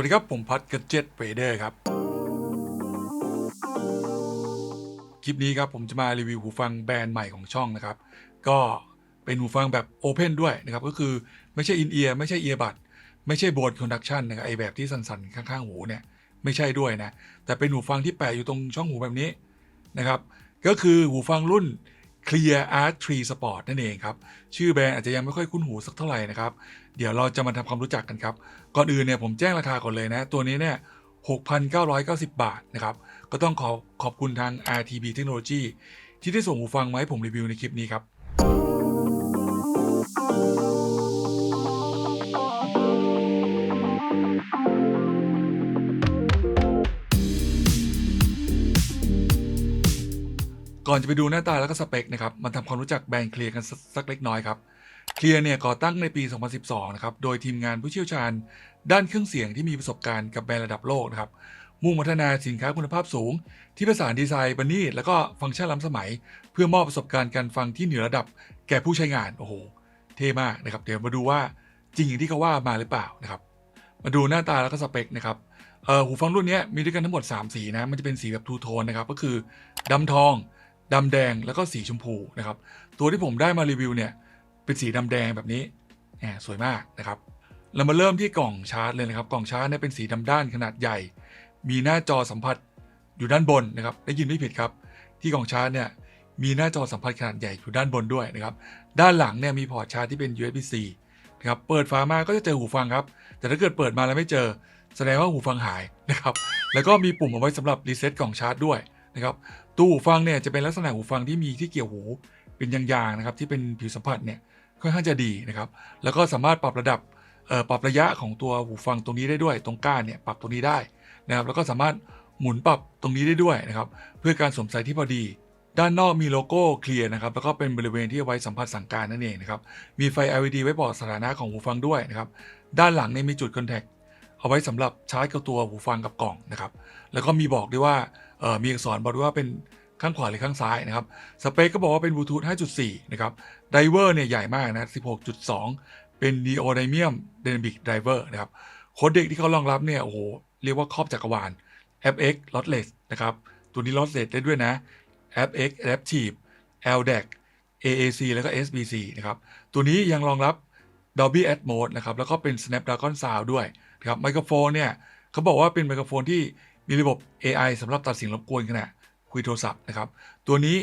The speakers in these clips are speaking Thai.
วัสดีครับ ผมพัดกระเจ็ดเรเดอร์ครับ คลิปนี้ครับผมจะมารีวิวหูฟังแบรนด์ใหม่ของช่องนะครับ ก็เป็นหูฟังแบบโอเพนด้วยนะครับ ก็คือไม่ใช่อินเอียร์ไม่ใช่เอียร์บัดไม่ใช่โบนคอนดักชันนะครับไอแบบที่สั่นๆ ข้างๆ หูเนี่ย ไม่ใช่ด้วยนะ แต่เป็นหูฟังที่แปะอยู่ตรงช่องหูแบบนี้นะครับ ก็คือหูฟังรุ่น Clear Art 3 Sport นั่นเองครับ ชื่อแบรนด์อาจจะยังไม่ค่อยคุ้นหูสักเท่าไหร่นะครับ เดี๋ยวเราจะมาทำความรู้จักกันครับ ก่อนอื่นเนี่ยผมแจ้งราคาก่อนเลยนะ ตัวนี้เนี่ย6,990 บาทนะครับ ก็ต้องขอขอบคุณทาง RTB Technology ที่ได้ส่งหูฟังมาให้ผมรีวิวในคลิปนี้ครับ ก่อนจะไปดูหน้าตาแล้วก็สเปคนะครับ มาทำความรู้จักแบรนด์เคลียร์กันสักเล็กน้อยครับ เคลียร์เนี่ยก่อตั้งในปี 2012 นะครับ โดยทีมงานผู้เชี่ยวชาญ ด้านเครื่องเสียงที่มีประสบการณ์กับแบรนด์ระดับโลกนะครับ มุ่งพัฒนาสินค้าคุณภาพสูง ที่ผสานดีไซน์ประณีตแล้วก็ฟังก์ชันล้ำสมัย เพื่อมอบประสบการณ์การฟังที่เหนือระดับแก่ผู้ใช้งาน โอ้โห เท่มากนะครับ เดี๋ยวมาดูว่าจริงอย่างที่เขาว่ามาหรือเปล่านะครับ มาดูหน้าตาแล้วก็สเปคนะครับหูฟังรุ่นนี้มีด้วยกันทั้งหมด 3 สีนะ มันจะเป็นสีแบบทูโทนนะครับ ก็คือดำทองดำแดงแล้วก็สีชมพูนะครับ ตัวที่ผมได้มารีวิวเนี่ย เป็นสีดำแดงแบบนี้แหมสวยมากนะครับ เรามาเริ่มที่กล่องชาร์จเลยนะครับ กล่องชาร์จเนี่ยเป็นสีดำด้านขนาดใหญ่ มีหน้าจอสัมผัสอยู่ด้านบนนะครับ ได้ยินไม่ผิดครับ ที่กล่องชาร์จเนี่ยมีหน้าจอสัมผัสขนาดใหญ่อยู่ด้านบนด้วยนะครับ ด้านหลังเนี่ยมีพอร์ตชาร์จที่เป็น USB-C นะครับเปิดฝามาก็จะเจอหูฟังครับ แต่ถ้าเกิดเปิดมาแล้วไม่เจอ แสดงว่าหูฟังหายนะครับ แล้วก็มีปุ่มเอาไว้สำหรับรีเซ็ตกล่องชาร์จด้วยนะครับ ตู้หูฟังเนี่ยจะเป็นลักษณะหูฟังที่มีที่เกี่ยวหูเป็นยางๆนะครับที่เป็นผิวสัมผัสเนี่ย ค่อนข้างจะดีนะครับ แล้วก็สามารถปรับระดับปรับระยะของตัวหูฟังตรงนี้ได้ด้วย ตรงก้านเนี่ยปรับตรงนี้ได้นะครับ แล้วก็สามารถหมุนปรับตรงนี้ได้ด้วยนะครับ เพื่อการสวมใส่ที่พอดี ด้านนอกมีโลโก้เคลียร์นะครับ แล้วก็เป็นบริเวณที่ไว้สัมผัสสั่งการนั่นเองนะครับ มีไฟ LED ไว้บอกสถานะของหูฟังด้วยนะครับ ด้านหลังเนี่ยมีจุดคอนแทคเอาไว้สำหรับชาร์จกับตัวหูฟังกับกล่องนะครับ แล้วก็มีบอกด้วยว่ามีอักษรบอกด้วยว่าเป็น ข้างขวาหรือข้างซ้ายนะครับสเปคก็บอกว่าเป็นบลูทูธ5.4 นะครับไดเวอร์เนี่ยใหญ่มากนะ 16.2 เป็น Neodymium Dynamic Driver นะครับโค้ดเด็กที่เขารองรับเนี่ยโอ้โหเรียกว่าครอบจักรวาล FX Lossless นะครับตัวนี้ Lossless ได้ด้วยนะ FX Adaptive LDAC AAC แล้วก็ SBC นะครับตัวนี้ยังรองรับ Dolby Atmos นะครับแล้วก็เป็น Snapdragon Sound ด้วยนะครับไมโครโฟนเนี่ยเขาบอกว่าเป็นไมโครโฟนที่มีระบบ AI สำหรับตัดเสียงรบกวนขณะ คุยโทรศัพท์นะครับ ตัวนี้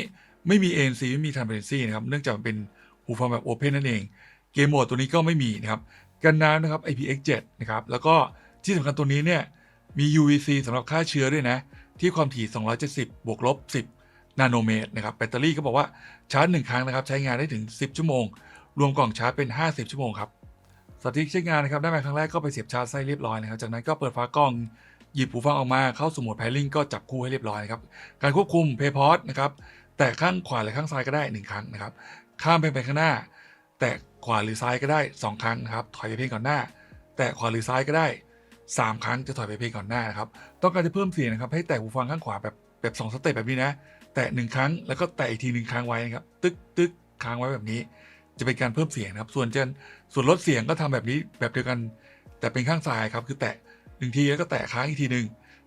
ไม่มี ANC ไม่มี Transparency นะครับ เนื่องจากมันเป็นหูฟังแบบ Open นั่นเอง เกมโหมดตัวนี้ก็ไม่มีนะครับ กันน้ำนะครับ IPX7 นะครับ แล้วก็ที่สำคัญตัวนี้เนี่ย มี UVC สำหรับฆ่าเชื้อด้วยนะ ที่ความถี่ 270 บวกลบ 10 นาโนเมตรนะครับ แบตเตอรี่ก็บอกว่าชาร์จ 1 ครั้งนะครับ ใช้งานได้ถึง 10 ชั่วโมง รวมกล่องชาร์จเป็น 50 ชั่วโมงครับสาธิตใช้งานนะครับ ได้มาครั้งแรกก็ไปเสียบชาร์จไส้เรียบร้อยนะครับ จากนั้นก็เปิดฝากล้อง หยิบหูฟังออกมาเข้าสู่โหมด pairing ก็จับคู่ให้เรียบร้อยครับ การควบคุม p a y p o d นะครับ แตะข้างขวาหรือข้างซ้ายก็ได้ 1 ครั้งนะครับ ข้ามไปไปข้างหน้า แตะขวาหรือซ้ายก็ได้ 2 ครั้งนะครับ ถอยไปเพลงก่อนหน้า แตะขวาหรือซ้ายก็ได้ 3 ครั้งจะถอยไปเพลงก่อนหน้านะครับ ต้องการจะเพิ่มเสียงนะครับ ให้แตะหูฟังข้างขวาแบบแบบ2สเต็ปแบบนี้นะ แตะ1ครั้ง แล้วก็แตะอีกทีหนึ่งครั้งไว้นะครับ ตึกตึกค้างไว้แบบนี้ จะเป็นการเพิ่มเสียงนะครับ ส่วนจะส่วนลดเสียงก็ทำแบบนี้แบบเดียวกัน แต่เป็นข้างซ้ายครับ คือแตะ หนึ่งทีแล้วก็แตะค้างอีกทีหนึ่ง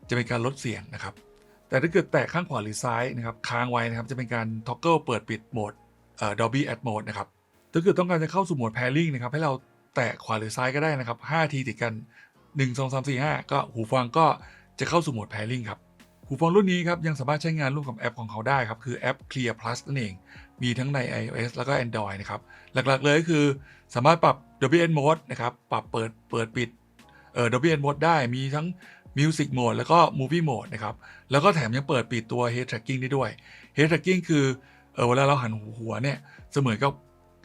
จะเป็นการลดเสียงนะครับ แต่ถ้าเกิดแตะข้างขวาหรือซ้ายนะครับค้างไว้นะครับจะเป็นการท็อกเกิลเปิดปิดโหมดเอ่อ Dolby Atmos นะครับถ้าเกิดต้องการจะเข้าสู่โหมด pairing นะครับให้เราแตะขวาหรือซ้ายก็ได้นะครับ5ทีติดกัน 1 2 3 4 5 ก็หูฟังก็จะเข้าสู่โหมด pairing ครับหูฟังรุ่นนี้ครับยังสามารถใช้งานร่วมกับแอปของเขาได้ครับคือแอป Clear Plus นั่นเอง มีทั้งใน iOS แล้วก็ Android นะครับหลักๆเลยก็คือสามารถปรับ Dolby Atmos นะครับปรับเปิดเปิดปิด อ่อ Dolby Atmos ได้มีทั้ง Music Mode แล้วก็ Movie Mode นะครับ แล้วก็แถมยังเปิดปิดตัว Head Tracking ได้ด้วย Head Tracking คือเออเวลาเราหันหัวเนี่ยเสมือนกับ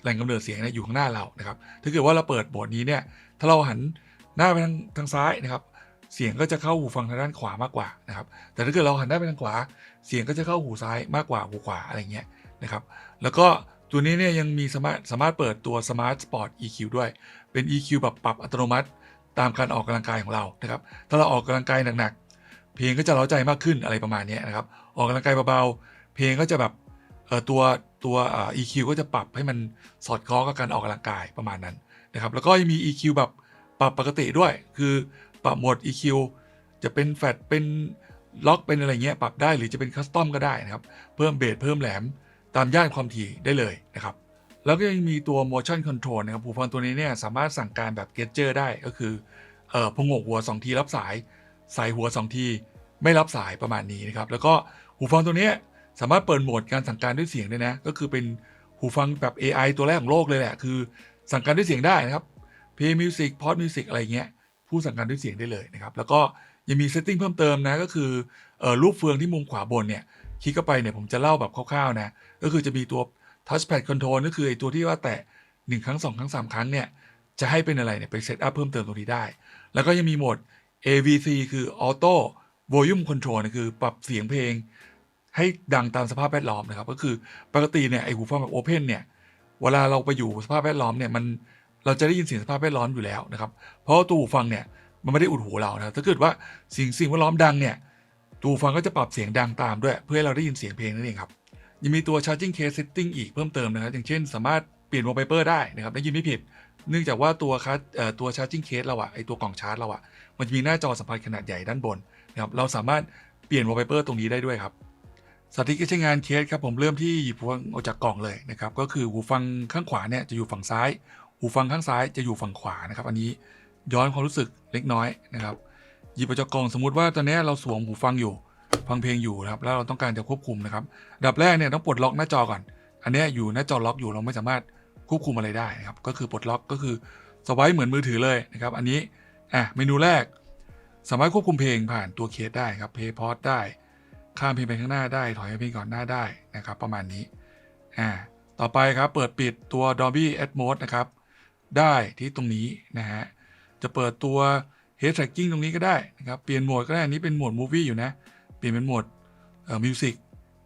แหล่งกำเนิดเสียงเนี่ยอยู่ข้างหน้าเรานะครับ ถ้าเกิดว่าเราเปิดโหมดนี้เนี่ย ถ้าเราหันหน้าไปทางทางซ้ายนะครับ เสียงก็จะเข้าหูฟังทางด้านขวามากกว่านะครับ แต่ถ้าเกิดเราหันหน้าไปทางขวา เสียงก็จะเข้าหูซ้ายมากกว่าหูขวาอะไรเงี้ยนะครับ แล้วก็ตัวนี้เนี่ยยังมีสามารถสามารถเปิดตัว Smart Sport EQ ด้วย เป็น EQ แบบปรับอัตโนมัติ ตามการออกกำลังกายของเรานะครับ ถ้าเราออกกำลังกายหนักๆเพลงก็จะเร้าใจมากขึ้นอะไรประมาณนี้นะครับ ออกกำลังกายเบาๆเพลงก็จะแบบตัวตัวอ่า EQ ก็จะปรับให้มันสอดคล้องกับการออกกำลังกายประมาณนั้นนะครับ แล้วก็ยังมี EQ แบบปรับปกติด้วย คือปรับโหมด EQ จะเป็นแฟดเป็นล็อกเป็นอะไรเงี้ยปรับได้หรือจะเป็นคัสตอมก็ได้นะครับ เพิ่มเบสเพิ่มแหลมตามย่านความถี่ได้เลยนะครับ แล้วก็ยังมีตัว motion control นะครับหูฟังตัวนี้เนี่ยสามารถสั่งการแบบ gesture ได้ก็คือเอ่อพงกหัว 2 ทีรับสาย ใส่หัว 2 ทีไม่รับสายประมาณนี้นะครับ แล้วก็หูฟังตัวนี้สามารถเปิดโหมดการสั่งการด้วยเสียงได้นะ ก็คือเป็นหูฟังแบบ AI ตัวแรกของโลกเลยแหละ คือสั่งการด้วยเสียงได้นะครับ Play Music Pause Music อะไรเงี้ยผู้สั่งการด้วยเสียงได้เลยนะครับ แล้วก็ยังมีเซตติ้งเพิ่มเติมนะ ก็คือออรูปเฟืองที่มุมขวาบนเนี่ย คลิกเข้าไปเนี่ยผมจะเล่าแบบคร่าวๆนะ ก็คือจะมีตัว Touchpad Control ก็คือไอตัวที่ว่าแตะ1ครั้ง 2 ครั้ง 3 ครั้งเนี่ย จะให้เป็นอะไรเนี่ยไปเซตอัพเพิ่มเติมตรงนี้ได้ แล้วก็ยังมีโหมด AVC คือ Auto Volume Control นะคือปรับเสียงเพลง ให้ดังตามสภาพแวดล้อมนะครับ ก็คือปกติเนี่ยไอหูฟังแบบ Open เนี่ย เวลาเราไปอยู่สภาพแวดล้อมเนี่ยมันเราจะได้ยินเสียงสภาพแวดล้อมอยู่แล้วนะครับ เพราะว่าตัวหูฟังเนี่ยมันไม่ได้อุดหูเรานะถ้าเกิดว่าสิ่งสิ่งแวดล้อมดังเนี่ยตัวหูฟังก็จะปรับเสียงดังตามด้วย เพื่อให้เราได้ยินเสียงเพลงนั่นเองครับ ยังมีตัว charging case setting อีกเพิ่มเติมนะครับ อย่างเช่นสามารถเปลี่ยน wallpaper ได้นะครับได้ยินไม่ผิด เนื่องจากว่าตัวคัสตัว charging case เราอะไอตัวกล่องชาร์จเราอะมันจะมีหน้าจอสัมผัสขนาดใหญ่ด้านบนนะครับเราสามารถเปลี่ยน wallpaper ตรงนี้ได้ด้วยครับสาธิตการใช้งานเคสครับผมเริ่มที่หยิบหูฟังออกจากกล่องเลยนะครับก็คือหูฟังข้างขวาเนี่ยจะอยู่ฝั่งซ้าย หูฟังข้างซ้ายจะอยู่ฝั่งขวานะครับ อันนี้ย้อนความรู้สึกเล็กน้อยนะครับหยิบออกจากกล่องสมมุติว่าตอนนี้เราสวมหูฟังอยู่ ฟังเพลงอยู่นะครับแล้วเราต้องการจะควบคุมนะครับดับแรกเนี่ยต้องปลดล็อกหน้าจอก่อน อันนี้อยู่หน้าจอล็อกอยู่เราไม่สามารถควบคุมอะไรได้นะครับก็คือปลดล็อกก็คือสไวป์เหมือนมือถือเลยนะครับอันนี้อะเมนูแรก สามารถควบคุมเพลงผ่านตัวเคสได้ครับเพย์พอดได้ข้ามเพลงไปข้างหน้าได้ ถอยเพลงก่อนหน้าได้นะครับประมาณนี้อ่าต่อไปครับเปิดปิดตัว Dolby Atmos นะครับได้ที่ตรงนี้นะฮะจะเปิดตัว Head Tracking ตรงนี้ก็ได้นะครับเปลี่ยนโหมดก็ได้อันนี้เป็นโหมด Movie อยู่นะ ลี่ยนเป็นโหมดเอ่อ Music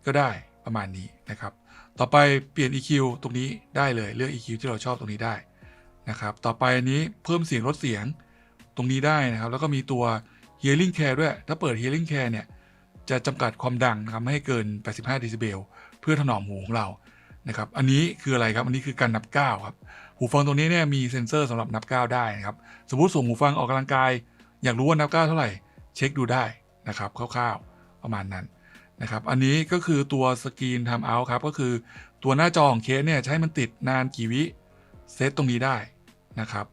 ก็ได้ประมาณนี้นะครับ ต่อไปเปลี่ยน EQ ตรงนี้ได้เลยเลือก EQ ที่เราชอบตรงนี้ได้นะครับ ต่อไปอันนี้เพิ่มเสียงลดเสียงตรงนี้ได้นะครับ แล้วก็มีตัว Hearing Care ด้วย ถ้าเปิด Hearing Care เนี่ย จะจำกัดความดังนะครับไม่ให้เกิน 85 เดซิเบลเพื่อถนอมหูของเรานะครับ อันนี้คืออะไรครับ อันนี้คือการนับก้าวครับ หูฟังตรงนี้เนี่ยมีเซ็นเซอร์สำหรับนับก้าวได้นะครับ สมมติส่งหูฟังออกกำลังกาย อยากรู้ว่านับก้าวเท่าไหร่ เช็คดูได้นะครับคร่าวๆ ประมาณนั้นนะครับ อันนี้ก็คือตัวสกรีนทำเอาครับ ก็คือตัวหน้าจอของเคสเนี่ยให้มันติดนานกี่วิเซตตรงนี้ได้นะครับ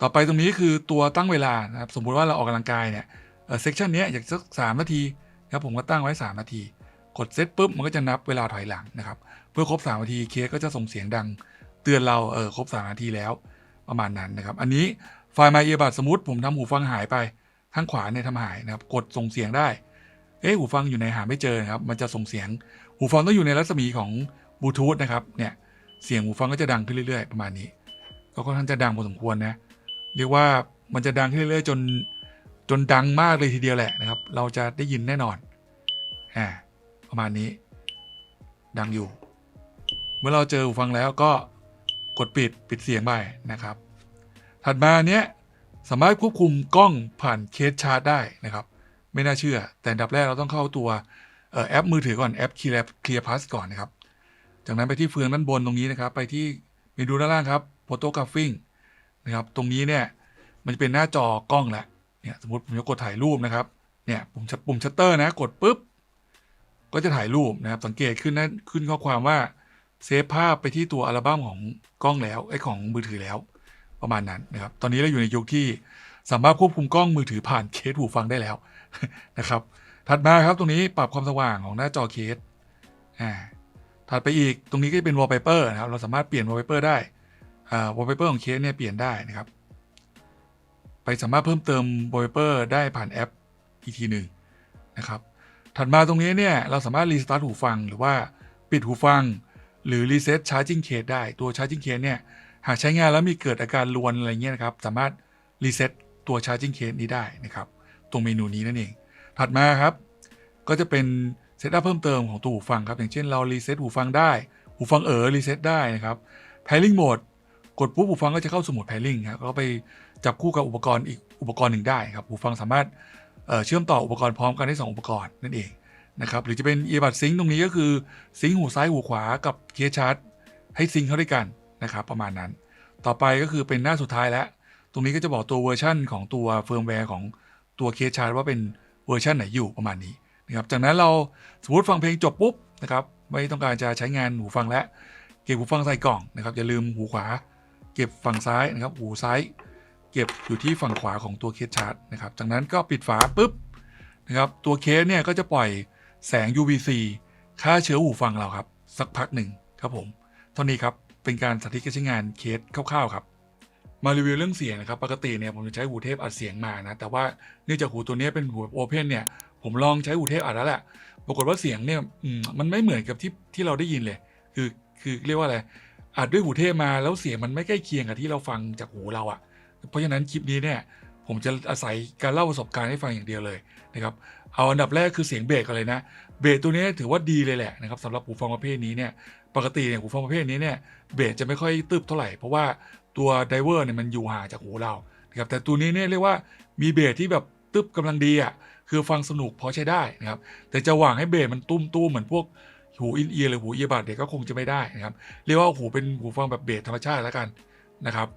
ต่อไปตรงนี้คือตัวตั้งเวลานะครับ สมมุติว่าเราออกกำลังกายเนี่ยเซกชันนี้อยากสักสามนาทีครับผมก็ตั้งไว้ 3 นาที กดเซตปุ๊บมันก็จะนับเวลาถอยหลังนะครับ เพื่อครบ 3 นาทีเคสก็จะส่งเสียงดัง เตือนเราเออครบ 3 นาทีแล้วประมาณนั้นนะครับ อันนี้ไฟล์ My Earbud สมมติผมทำหูฟังหายไปข้างขวาเนี่ยทำหายนะครับ กดส่งเสียงได้ อ๊ะหูฟังอยู่ในหาไม่เจอครับ มันจะส่งเสียง หูฟังต้องอยู่ในรัศมีของบลูทูธนะครับ เนี่ย เสียงหูฟังก็จะดังขึ้นเรื่อยๆ ประมาณนี้ ก็ค่อนข้างจะดังพอสมควรนะ เรียกว่ามันจะดังขึ้นเรื่อยๆ จน จนดังมากเลยทีเดียวแหละนะครับ เราจะได้ยินแน่นอน อ่า ประมาณนี้ ดังอยู่ เมื่อเราเจอหูฟังแล้วก็กดปิดปิดเสียงไปนะครับ ถัดมาเนี้ยสามารถควบคุมกล้องผ่านเคสชาร์จได้นะครับ ไม่น่าเชื่อ แต่อันดับแรกเราต้องเข้าตัวออแอปมือถือก่อนแอป Clear Clear Plus ก่อนนะครับ จากนั้นไปที่เฟืองด้านบนตรงนี้นะครับ ไปที่เมนูด้านล่างครับ Photographing นะครับ ตรงนี้เนี่ยมันจะเป็นหน้าจอกล้องแหละเนี่ยสมมติผมจะกดถ่ายรูปนะครับเนี่ยปุ่มชัปุ่มชัตเตอร์นะกดปุ๊บ ก็จะถ่ายรูปนะครับ สังเกตขึ้นนะขึ้นข้อความว่าเซฟภาพไปที่ตัวอัลบั้มของกล้องแล้วไอ้ของมือถือแล้ว ประมาณนั้นนะครับ ตอนนี้เราอยู่ในยุคที่สามารถควบคุมกล้องมือถือผ่านเคสหูฟังได้แล้ว นะครับ ถัดมาครับตรงนี้ปรับความสว่างของหน้าจอเคสอ่าถัดไปอีกตรงนี้ก็จะเป็น wallpaper นะครับ เราสามารถเปลี่ยน wallpaper ได้อ่า wallpaper ของเคสเนี่ยเปลี่ยนได้นะครับ ไปสามารถเพิ่มเติม wallpaper ได้ผ่านแอปอีกทีหนึ่งนะครับ ถัดมาตรงนี้เนี่ยเราสามารถรีสตาร์ทหูฟังหรือว่าปิดหูฟัง หรือรีเซ็ตชาร์จิ่งเคสได้ ตัวชาร์จิ่งเคสเนี่ยหากใช้งานแล้วมีเกิดอาการลวนอะไรเงี้ยนะครับ สามารถรีเซ็ตตัวชาร์จิ่งเคสนี้ได้นะครับ ตรงเมนูนี้นั่นเอง ถัดมาครับ ก็จะเป็นเซตอัพเพิ่มเติมของตัวหูฟังครับ อย่างเช่นเรารีเซ็ตหูฟังได้ หูฟังเออรีเซ็ตได้นะครับ pairing mode กดปุ๊บหูฟังก็จะเข้าสู่โหมด pairing ครับก็ไปจับคู่กับอุปกรณ์อีกอุปกรณ์หนึ่งได้ครับหูฟังสามารถเเชื่อมต่ออุปกรณ์พร้อมกันได้ 2 อุปกรณ์นั่นเองนะครับหรือจะเป็น earbud sync ตรงนี้ก็คือซิงหูซ้ายหูขวากับเคสชาร์จให้ซิงเข้าด้วยกันนะครับประมาณนั้น ต่อไปก็คือเป็นหน้าสุดท้ายแล้ว ตรงนี้ก็จะบอกตัวเวอร์ชันของตัวเฟิร์มแวร์ของ ตัวเคสชาร์จว่าเป็นเวอร์ชันไหนอยู่ประมาณนี้นะครับจากนั้นเราสมมติฟังเพลงจบปุ๊บนะครับไม่ต้องการจะใช้งานหูฟังแล้วเก็บหูฟังใส่กล่องนะครับอย่าลืมหูขวา เก็บฝั่งซ้ายนะครับหูซ้าย เก็บอยู่ที่ฝั่งขวาของตัวเคสชาร์จนะครับจากนั้นก็ปิดฝาปุ๊บนะครับตัวเคสเนี่ยก็จะปล่อยแสง UVC ฆ่าเชื้อหูฟังเราครับ สักพักหนึ่งครับผมเท่านี้ครับเป็นการสาธิตการใช้งานเคสคร่าวๆครับ มารีวิวเรื่องเสียงนะครับ ปกติเนี่ยผมจะใช้หูเทพอัดเสียงมานะ แต่ว่าเนื่องจากหูตัวนี้เป็นหูโอเพนเนี่ย ผมลองใช้หูเทพอัดแล้วแหละ ปรากฏว่าเสียงเนี่ยมันไม่เหมือนกับที่ที่เราได้ยินเลย คือคือเรียกว่าอะไร อัดด้วยหูเทพมาแล้วเสียงมันไม่ใกล้เคียงกับที่เราฟังจากหูเราอะ่ะ เพราะฉะนั้นคลิปนี้เนี่ยผมจะอาศัยการเล่าประสบการณ์ให้ฟังอย่างเดียวเลยนะครับ เอาอันดับแรกคือเสียงเบสกันเลยนะ เบสตัวนี้ถือว่าดีเลยแหละนะครับสำหรับหูฟังประเภทนี้เนี่ย ปกติเนี่ยหูฟังประเภทนี้เนี่ยเบสจะไม่ค่อยตึบเท่าไหร่เพราะว่า ตัวไดเวอร์เนี่ยมันอยู่ห่างจากหูเรานะครับแต่ตัวนี้เนี่ยเรียกว่ามีเบสที่แบบตึบกำลังดีอะคือฟังสนุกพอใช้ได้นะครับแต่จะหวังให้เบสมันตุ้มตู้เหมือนพวกหูอินเอียร์หรือหูเอียบัดเด็กก็คงจะไม่ได้นะครับเรียกว่าหูเป็นหูฟังแบบเบสธรรมชาติแล้วกันนะครับ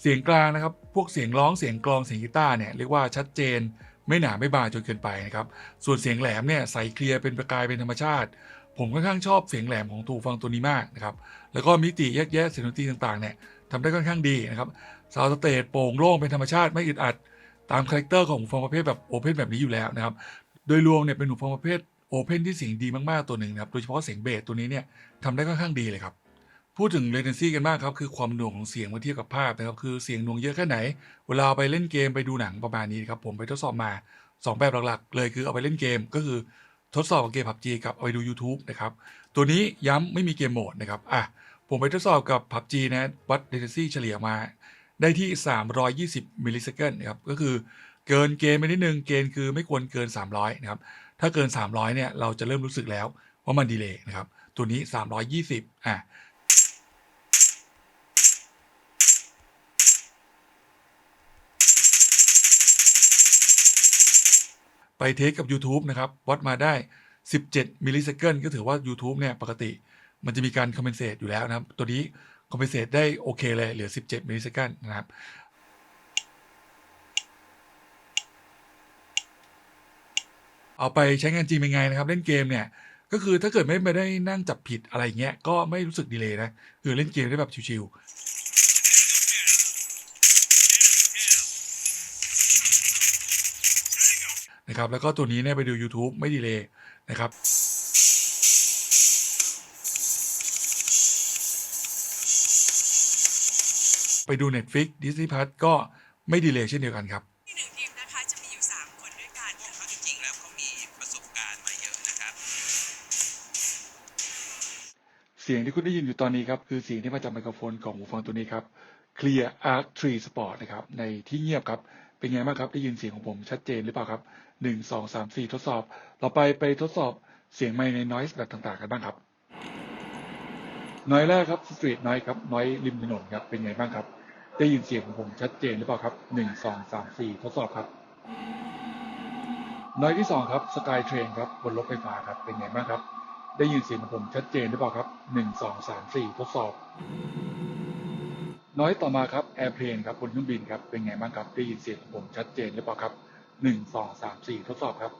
เสียงกลางนะครับพวกเสียงร้องเสียงกลองเสียงกีตาร์เนี่ยเรียกว่าชัดเจนไม่หนาไม่บางจนเกินไปนะครับส่วนเสียงแหลมเนี่ยใสเคลียร์เป็นประกายเป็นธรรมชาติ ผมค่อนข้างชอบเสียงแหลมของตูฟังตัวนี้มากนะครับแล้วก็มิติแยกแยะเสียงดนตรีต่างๆเนี่ย ทำได้ค่อนข้างดีนะครับซาวสเตจโปร่งโล่งเป็นธรรมชาติไม่อึดอัดตามคาแรคเตอร์ของหูฟังประเภทแบบโอเพนแบบนี้อยู่แล้วนะครับ โดยรวมเนี่ยเป็นหูฟังประเภทโอเพนที่เสียงดีมากๆตัวหนึ่งนะครับ โดยเฉพาะเสียงเบสตัวนี้เนี่ยทำได้ค่อนข้างดีเลยครับ พูดถึง latency กันบ้างครับ คือความหน่วงของเสียงเมื่อเทียบกับภาพนะครับ คือเสียงหน่วงเยอะแค่ไหน เวลาไปเล่นเกมไปดูหนังประมาณนี้ครับ ผมไปทดสอบมา 2 แบบหลักๆ เลยคือเอาไปเล่นเกม ก็คือทดสอบกับเกม PUBG กับเอาไปดู YouTube นะครับ ตัวนี้ย้ำไม่มีเกมโหมดนะครับ อะ ผมไปทดสอบกับ PUBG นะวัด latency เฉลี่ยมาได้ที่ 320มิลลิเซคันนะครับก็คือเกินเกณฑ์ไปนิดนึงเกณฑ์คือไม่ควรเกิน 300นะครับถ้าเกิน 300เนี่ยเราจะเริ่มรู้สึกแล้วว่ามันดีเลย์นะครับตัวนี้ 320อะไปเทสกับ YouTube นะครับ วัดมาได้ 17มิลลิเซคันก็ถือว่า YouTube เนี่ยปกติ มันจะมีการคอมเพนเซตอยู่แล้วนะครับ ตัวนี้คอมเพนเซตได้โอเคเลยเหลือ 17 มิลลิเซคันนะครับเอาไปใช้งานจริงเป็นไงนะครับ เล่นเกมเนี่ยก็คือถ้าเกิดไม่ไม่ได้นั่งจับผิดอะไรเงี้ยก็ไม่รู้สึกดีเลยนะ คือเล่นเกมได้แบบชิวๆนะครับแล้วก็ตัวนี้เนี่ยไปดู YouTube ไม่ดีเลยนะครับ ไปดู Netflix Disney Plus ก็ไม่ดีเลยเช่นเดียวกันครับที่หนึ่งทีมนะคะจะมีอยู่ 3 คนด้วยกันเขาจริงๆแล้วเขามีประสบการณ์มาเยอะนะครับ เสียงที่คุณได้ยินอยู่ตอนนี้ครับ คือเสียงที่มาจากไมโครโฟนของหูฟังตัวนี้ครับ Clear Arc 3 Sport นะครับ ในที่เงียบครับ เป็นไงบ้างครับ ได้ยินเสียงของผมชัดเจนหรือเปล่าครับหนึ่งสองสามสี่ทดสอบ เราไปไปทดสอบเสียงไมค์ใน noise แบบต่างๆ กันบ้างครับ น้อยแรกครับ street noise ครับ noise ริมถนนครับเป็นไงบ้างครับ ได้ยินเสียงของผมชัดเจนหรือเปล่าครับหนึ่งสองสามสี่ทดสอบครับน้อยที่สองครับ Sky Train ครับบนรถไฟฟ้าครับเป็นไงบ้างครับ ได้ยินเสียงของผมชัดเจนหรือเปล่าครับหนึ่งสองสามสี่ทดสอบ น้อยต่อมาครับ Airplane ครับบนเครื่องบินครับเป็นไงบ้างครับ ได้ยินเสียงของผมชัดเจนหรือเปล่าครับหนึ่งสองสามสี่ทดสอบครับ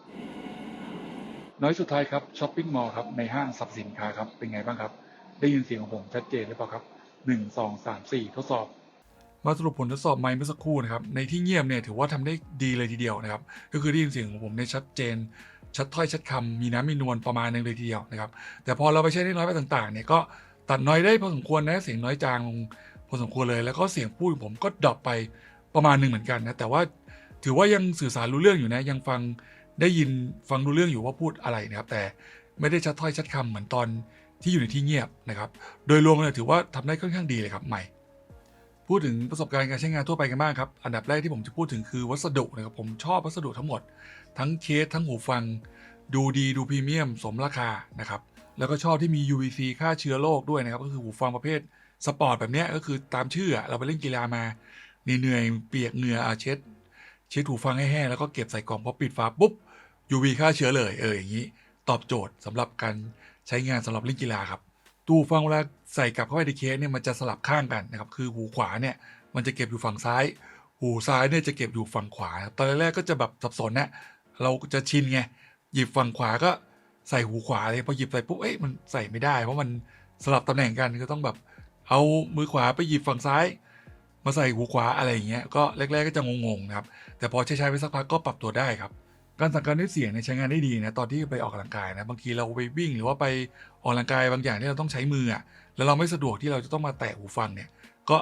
น้อยสุดท้ายครับ Shopping Mall ครับในห้างสรรพสินค้าครับเป็นไงบ้างครับ ได้ยินเสียงของผมชัดเจนหรือเปล่าครับหนึ่งสองสามสี่ทดสอบ มาสรุปผลทดสอบไมค์เมื่อสักครู่นะครับในที่เงียบเนี่ยถือว่าทำได้ดีเลยทีเดียวนะครับก็คือได้ยินเสียงของผมเนี่ยชัดเจน ชัดถ้อยชัดคำมีน้ำมีนวลประมาณหนึงเลยทีเดียวนะครับแต่พอเราไปใช้ได้น้อยไปต่างๆเนี่ยก็ตัดน้อยได้พอสมควรนะเสียงน้อยจางลงพอสมควรเลย แล้วก็เสียงพูดของผมก็ดรอปไปประมาณหนึ่งเหมือนกันนะแต่ว่าถือว่ายังสื่อสารรู้เรื่องอยู่นะยังฟังได้ยินฟังรู้เรื่องอยู่ว่าพูดอะไรนะครับแต่ไม่ได้ชัดถ้อยชัดคำเหมือนตอนที่อยู่ในที่เงียบนะครับ โดยรวมเลยถือว่าทำได้ค่อนข้างดีเลยครับใหม่ พูดถึงประสบการณ์การใช้งานทั่วไปกันบ้างครับ อันดับแรกที่ผมจะพูดถึงคือวัสดุนะครับ ผมชอบวัสดุทั้งหมด ทั้งเคสทั้งหูฟัง ดูดีดูพรีเมียม สมราคานะครับ แล้วก็ชอบที่มี UVC ฆ่าเชื้อโรคด้วยนะครับ ก็คือหูฟังประเภทสปอร์ตแบบนี้ก็คือตามชื่อเราไปเล่นกีฬามาเหนื่อยเปียกเหงื่ออาเช็ด เช็ดหูฟังให้แห้งแล้วก็เก็บใส่กล่องพอปิดฝาปุ๊บ UV ฆ่าเชื้อเลยเอออย่างนี้ ตอบโจทย์สำหรับการใช้งานสำหรับเล่นกีฬาครับ ตูฟังเวลาใส่กลับเข้าไปในเคสเนี่ยมันจะสลับข้างกันนะครับคือหูขวาเนี่ยมันจะเก็บอยู่ฝั่งซ้าย หูซ้ายเนี่ยจะเก็บอยู่ฝั่งขวา ตอนแรกก็จะแบบสับสนนะเราจะชินไงหยิบฝั่งขวาก็ใส่หูขวาเลยพอหยิบใส่ปุ๊บเอ้ยมันใส่ไม่ได้ เพราะมันสลับตำแหน่งกันก็ต้องแบบเอามือขวาไปหยิบฝั่งซ้าย มาใส่หูขวาอะไรอย่างเงี้ยก็แรก ๆ ก็จะงงๆนะครับแต่พอใช้ๆไปสักพักก็ปรับตัวได้ครับการสั่งการด้วยเสียงเนี่ยใช้งานได้ดีนะตอนที่ไปออกกำลังกายนะบางทีเราไปวิ่งหรือว่าไป ออกกำลังกายบางอย่างที่เราต้องใช้มืออะแล้วเราไม่สะดวกที่เราจะต้องมาแตะหูฟังเนี่ยก็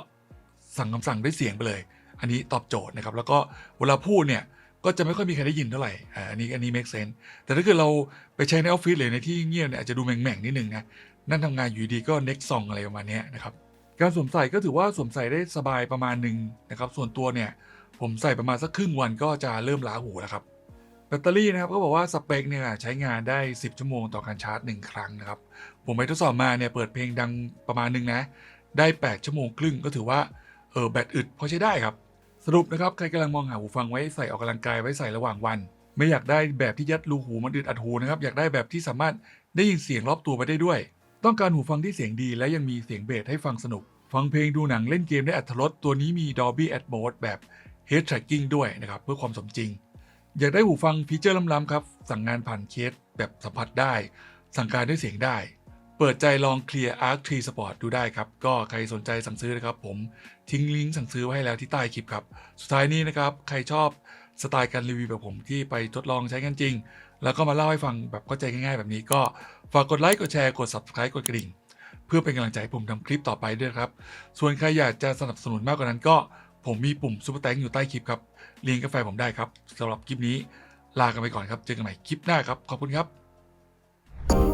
สั่งคำสั่งด้วยเสียงไปเลย อันนี้ตอบโจทย์นะครับแล้วก็เวลาพูดเนี่ยก็จะไม่ค่อยมีใครได้ยินเท่าไหร่อันนี้อันนี้ make sense แต่ถ้าเกิดเราไปใช้ในออฟฟิศหรือในที่เงียบเนี่ยอาจจะดูแหม่งๆนิดนึงนะนั่งทำงานอยู่ดีก็ next song อะไรประมาณนี้นะครับการสวมใส่ก็ถือว่าสวมใส่ได้สบายประมาณหนึ่งนะครับส่วนตัวเนี่ยผมใส่ประมาณสักครึ่งวันก็จะเริ่มล้าหูแล้วครับ แบตเตอรี่นะครับก็บอกว่าสเปคเนี่ยใช้งานได้ 10 ชั่วโมงต่อการชาร์จ 1 ครั้งนะครับ ผมไปทดสอบมาเนี่ยเปิดเพลงดังประมาณหนึงนะ ได้ 8 ชั่วโมงครึ่งก็ถือว่าเออแบตอึดพอใช้ได้ครับ สรุปนะครับใครกำลังมองหาหูฟังไว้ใส่ออกกำลังกายไว้ใส่ระหว่างวัน ไม่อยากได้แบบที่ยัดรูหูมันอึดอัดหูนะครับอยากได้แบบที่สามารถได้ยินเสียงรอบตัวไปได้ด้วย ต้องการหูฟังที่เสียงดี และยังมีเสียงเบสให้ฟังสนุก ฟังเพลงดูหนังเล่นเกมได้อัตรสตัวนี้มี Dolby Atmos แบบ Head Tracking ด้วยนะครับเพื่อความสมจริง อยากได้หูฟังฟีเจอร์ล้ำๆครับ สั่งงานผ่านเคสแบบสัมผัสได้ สั่งการด้วยเสียงได้ เปิดใจลอง Clear Arc 3 Sport ดูได้ครับ ก็ใครสนใจสั่งซื้อนะครับ ผมทิ้งลิงก์สั่งซื้อไว้ให้แล้วที่ใต้คลิปครับ สุดท้ายนี้นะครับ ใครชอบสไตล์การรีวิวแบบผมที่ไปทดลองใช้กันจริง แล้วก็มาเล่าให้ฟังแบบเข้าใจง่ายๆ แบบนี้ก็ฝากกดไลค์กดแชร์กด Subscribe กดกระดิ่ง เพื่อเป็นกำลังใจให้ผมทำคลิปต่อไปด้วยครับ ส่วนใครอยากจะสนับสนุนมากกว่านั้นก็ ผมมีปุ่มซุปเปอร์แตงอยู่ใต้คลิปครับลิงก์กาแฟผมได้ครับสำหรับคลิปนี้ลากันไปก่อนครับ เจอกันใหม่คลิปหน้าครับ ขอบคุณครับ